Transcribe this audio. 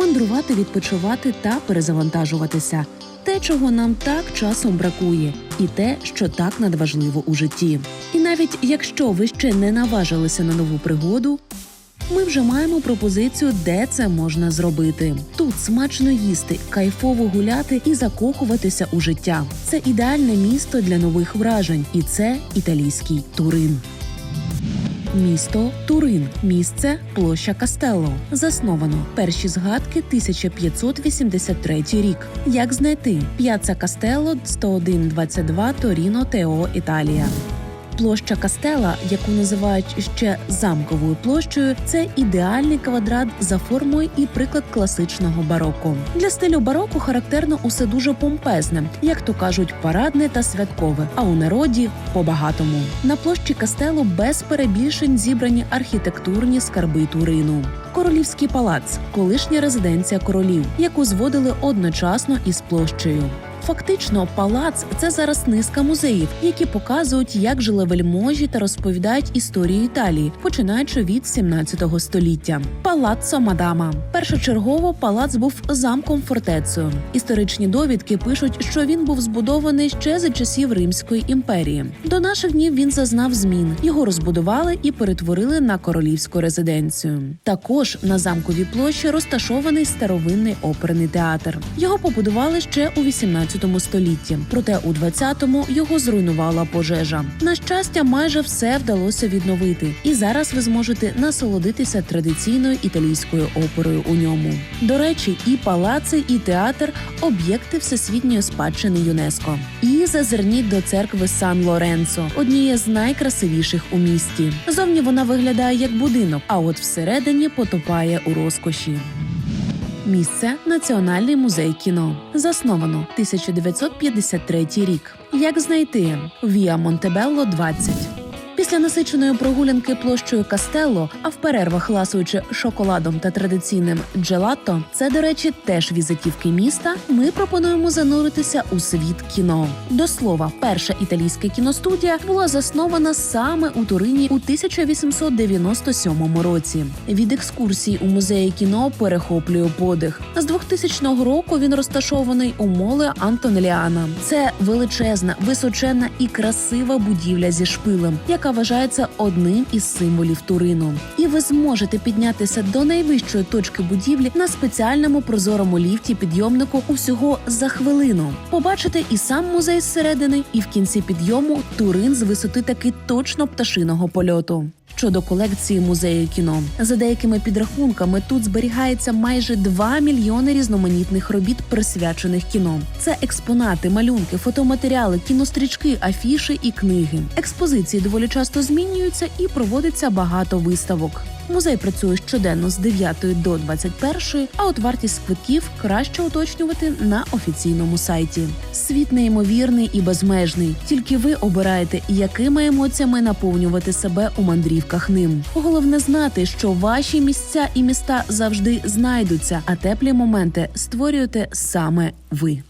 мандрувати, відпочивати та перезавантажуватися. Те, чого нам так часом бракує, і те, що так надважливо у житті. І навіть якщо ви ще не наважилися на нову пригоду, ми вже маємо пропозицію, де це можна зробити. Тут смачно їсти, кайфово гуляти і закохуватися у життя. Це ідеальне місто для нових вражень, і це італійський Турин. Місто Турин, місце площа Кастелло. Засновано перші згадки 1583 рік. Як знайти П'яца Кастелло 101-22 Торіно Тео Італія. Площа Кастела, яку називають ще замковою площею, це ідеальний квадрат за формою і приклад класичного бароко. Для стилю бароко характерно усе дуже помпезне, як то кажуть, парадне та святкове. А у народі по-багатому. На площі Кастелу без перебільшень зібрані архітектурні скарби Турину. Королівський палац колишня резиденція королів, яку зводили одночасно із площею. Фактично, палац це зараз низка музеїв, які показують, як жили вельможі та розповідають історію Італії, починаючи від 17 століття. Палаццо Мадама. Першочергово палац був замком фортецею. Історичні довідки пишуть, що він був збудований ще за часів Римської імперії. До наших днів він зазнав змін. Його розбудували і перетворили на королівську резиденцію. Також на замковій площі розташований старовинний оперний театр. Його побудували ще у 18 столітті. Проте у 20-му його зруйнувала пожежа. На щастя, майже все вдалося відновити, і зараз ви зможете насолодитися традиційною італійською оперою у ньому. До речі, і палаци, і театр об'єкти всесвітньої спадщини ЮНЕСКО. І зазирніть до церкви Сан Лоренцо, однієї з найкрасивіших у місті. Зовні вона виглядає як будинок, а от всередині потопає у розкоші. Місце Національний музей кіно. Засновано 1953 рік. Як знайти Віа Монтебелло 20. Після насиченої прогулянки площею Кастелло, а в перервах ласуючи шоколадом та традиційним джелато, це, до речі, теж візитівки міста. Ми пропонуємо зануритися у світ кіно. До слова, перша італійська кіностудія була заснована саме у Турині у 1897 році. Від екскурсій у музеї кіно перехоплює подих. З 2000 року він розташований у моле Антонеліана. Це величезна, височенна і красива будівля зі шпилем, яка вважається одним із символів Турину. І ви зможете піднятися до найвищої точки будівлі на спеціальному прозорому ліфті підйомнику усього за хвилину. Побачите і сам музей зсередини, і в кінці підйому Турин з висоти таки точно пташиного польоту. Щодо колекції музею кіно, за деякими підрахунками, тут зберігається майже 2 мільйони різноманітних робіт, присвячених кіно. Це експонати, малюнки, фотоматеріали, кінострічки, афіши і книги. Експозиції доволі часто змінюються і проводиться багато виставок. Музей працює щоденно з 9 до 21, а от вартість квитків краще уточнювати на офіційному сайті. Світ неймовірний і безмежний. Тільки ви обираєте, якими емоціями наповнювати себе у мандрівках ним. Головне знати, що ваші місця і міста завжди знайдуться, а теплі моменти створюєте саме ви.